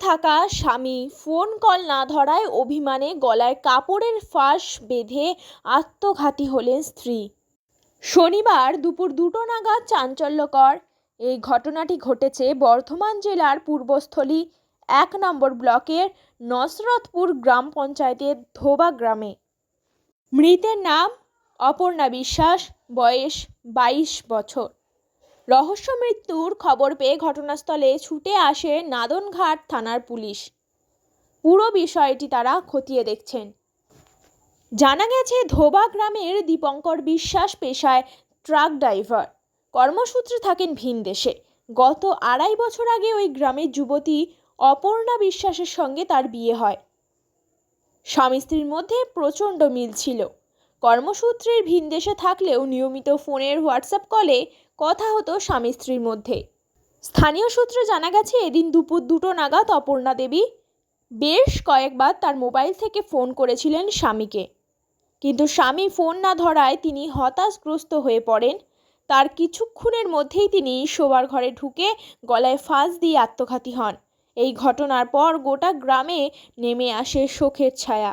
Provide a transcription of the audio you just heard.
থাকা স্বামী phone call না ধরায় অভিমানে গলায় কাপড়ের ফাঁস বেঁধে আত্মঘাতী হলেন স্ত্রী। শনিবার দুপুর দুটো নাগাদ চাঞ্চল্যকর। এই ঘটনাটি ঘটেছে বর্ধমান জেলার পূর্বস্থলী এক নম্বর ব্লকের নসরতপুর গ্রাম পঞ্চায়েতের ধোবা গ্রামে। মৃতের নাম অপর্ণা বিশ্বাস, বয়স বাইশ বছর। রহস্য মৃত্যুর খবর পেয়ে ঘটনাস্থলে ছুটে আসে নাদনঘাট থানার পুলিশ। পুরো বিষয়টি তারা খতিয়ে দেখছেন। জানা গেছে, ধোবা গ্রামের দীপঙ্কর বিশ্বাস পেশায় ট্রাক ড্রাইভার। কর্মসূত্রে থাকেন ভিন দেশে। গত আড়াই বছর আগে ওই গ্রামের যুবতী অপর্ণা বিশ্বাসের সঙ্গে তার বিয়ে হয়। স্বামী স্ত্রীর মধ্যে প্রচণ্ড মিল ছিল। কর্মসূত্রের ভিন দেশে থাকলেও নিয়মিত ফোনের হোয়াটসঅ্যাপ কলে কথা হতো স্বামী স্ত্রীর মধ্যে। স্থানীয় সূত্রে জানা গেছে, এদিন দুপুর দুটো নাগাদ অপর্ণা দেবী বেশ কয়েকবার তার মোবাইল থেকে ফোন করেছিলেন স্বামীকে। কিন্তু স্বামী ফোন না ধরায় তিনি হতাশগ্রস্ত হয়ে পড়েন। তার কিছুক্ষণের মধ্যেই তিনি শোবার ঘরে ঢুকে গলায় ফাঁস দিয়ে আত্মঘাতী হন। এই ঘটনার পর গোটা গ্রামে নেমে আসে শোকের ছায়া।